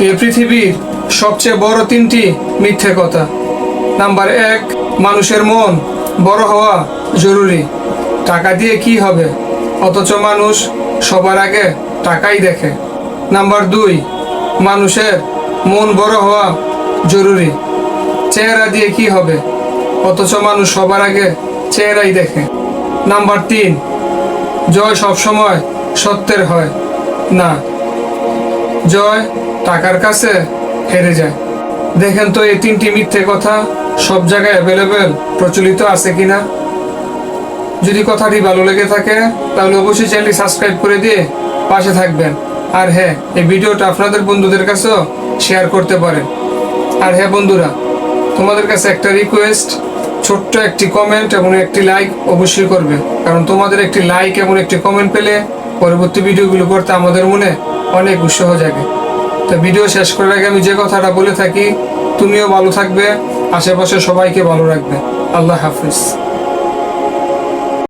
এই পৃথিবীর সবচেয়ে বড় তিনটি মিথ্যে কথা। নাম্বার এক, মানুষের মন বড় হওয়া জরুরি। টাকা দিয়ে কি হবে? অথচ মানুষ সবার আগে টাকাই দেখে। নাম্বার দুই, মানুষের মন বড় হওয়া জরুরি। চেহারা দিয়ে কি হবে? অথচ মানুষ সবার আগে চেহারাই দেখে। নাম্বার তিন, জয় সবসময় সত্যের হয়। না জয় টাকার কাছে হেরে যায়। দেখেন তো এই তিনটি মিথ্যে কথা সব জায়গায় অ্যাভেলেবেল প্রচলিত আছে কিনা? যদি কথাটি ভালো লেগে থাকে, তাহলে অবশ্যই চ্যানেলটি সাবস্ক্রাইব করে দিয়ে পাশে থাকবেন। আর হ্যাঁ এই ভিডিওটা আপনাদের বন্ধুদের কাছেও শেয়ার করতে পারেন। আর হ্যাঁ বন্ধুরা, তোমাদের কাছে একটা রিকোয়েস্ট ছোট্ট একটি কমেন্ট এবং একটি লাইক অবশ্যই করবে। কারণ তোমাদের একটি লাইক এবং একটি কমেন্ট পেলে পরবর্তী ভিডিওগুলো করতে আমাদের মনে অনেক উৎসাহ জাগে। তো ভিডিও শেষ করার আগে আমি যে কথাটা বলে থাকি, তুমিও ভালো থাকবে, আশেপাশে সবাইকে ভালো রাখবে। আল্লাহ হাফিজ।